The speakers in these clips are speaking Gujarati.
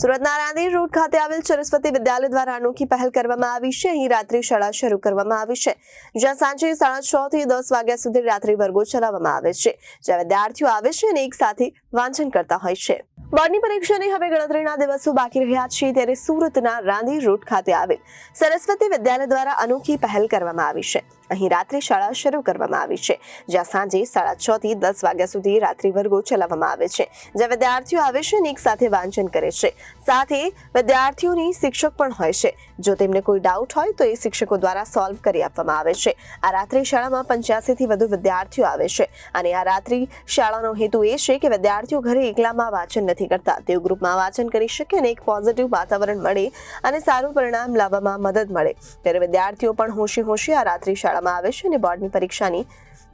સુરતના રાંદેર રોડ ખાતે આવેલ સરસ્વતી વિદ્યાલય દ્વારા અનોખી પહેલ કરવામાં આવી છે. અહીં રાત્રિ શાળા શરૂ કરવામાં આવી છે. જ્યાં સાંજે સાડા છ થી દસ વાગ્યા સુધી રાત્રિ વર્ગો ચલાવવામાં આવે છે. જ્યાં વિદ્યાર્થીઓ આવે છે અને એક સાથે વાંચન કરતા હોય છે. બોર્ડની પરીક્ષાની હવે ગણતરીના દિવસો બાકી રહ્યા છે ત્યારે સુરતના રાંદેર રોડ ખાતે આવેલ સરસ્વતી વિદ્યાલય દ્વારા અનોખી પહેલ કરવામાં આવી છે. અહીં રાત્રિ શાળા શરૂ કરવામાં આવી છે, જ્યાં સાંજે સાડા છ થી દસ વાગ્યા સુધી રાત્રિ વર્ગો ચલાવવામાં આવે છે, જ્યાં વિદ્યાર્થીઓ આવે છે અને એક સાથે વાંચન કરે છે. સાથે વિદ્યાર્થીઓની શિક્ષક પણ હોય છે. જો તેમને કોઈ ડાઉટ હોય તો એ શિક્ષકો દ્વારા સોલ્વ કરી આપવામાં આવે છે. આ રાત્રિ શાળામાં પંચ્યાસી થી વધુ વિદ્યાર્થીઓ આવે છે અને આ રાત્રિ શાળાનો હેતુ એ છે કે વિદ્યાર્થીઓ ઘરે એકલામાં વાંચન નથી કરતા. તેઓ ગ્રુપમાં વાંચન કરી શકે અને એક પોઝિટિવ વાતાવરણ મળે અને સારું પરિણામ લાવવામાં મદદ મળે. ત્યારે વિદ્યાર્થીઓ પણ હોશી હોશી આ રાત્રિ શાળામાં આવે છે અને બોર્ડની પરીક્ષાની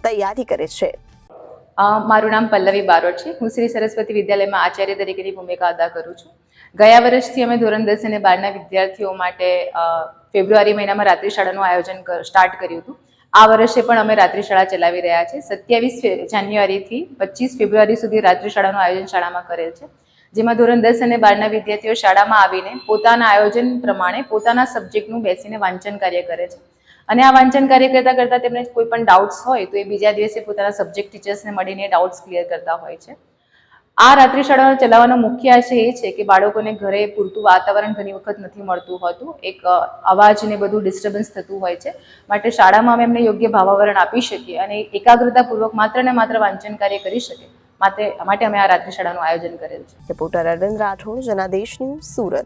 તૈયારી કરે છે. મારું નામ પલ્લવી બારોટ છે. હું શ્રી સરસ્વતી વિદ્યાલયમાં આચાર્ય તરીકેની ભૂમિકા અદા કરું છું. ગયા વર્ષથી અમે ધોરણ દસ અને બારના વિદ્યાર્થીઓ માટે ફેબ્રુઆરી મહિનામાં રાત્રિ શાળાનું આયોજન સ્ટાર્ટ કર્યું હતું. આ વર્ષે પણ અમે રાત્રિ શાળા ચલાવી રહ્યા છે. સત્યાવીસ જાન્યુઆરીથી પચીસ ફેબ્રુઆરી સુધી રાત્રિ શાળાનું આયોજન શાળામાં કરેલ છે. જેમાં ધોરણ દસ અને બારના વિદ્યાર્થીઓ શાળામાં આવીને પોતાના આયોજન પ્રમાણે પોતાના સબ્જેક્ટનું બેસીને વાંચન કાર્ય કરે છે. અને આ વાંચન કાર્ય કરતાં કરતાં તેમને કોઈ પણ ડાઉટ્સ હોય તો એ બીજા દિવસે પોતાના સબ્જેક્ટ ટીચર્સને મળીને ડાઉટ્સ ક્લિયર કરતા હોય છે. આ રાત્રિ શાળાઓ ચલાવવાનો મુખ્ય આશય એ છે કે બાળકોને ઘરે પૂરતું વાતાવરણ ઘણી વખત નથી મળતું હોતું. એક અવાજને બધું ડિસ્ટર્બન્સ થતું હોય છે. માટે શાળામાં અમે એમને યોગ્ય ભાવાવરણ આપી શકીએ અને એકાગ્રતાપૂર્વક માત્ર ને માત્ર વાંચન કાર્ય કરી શકે માટે માટે અમે આ રાત્રિ શાળાનું આયોજન કરેલ છે. રિપોર્ટર રાઠોડ, જનાદેશ સુરત.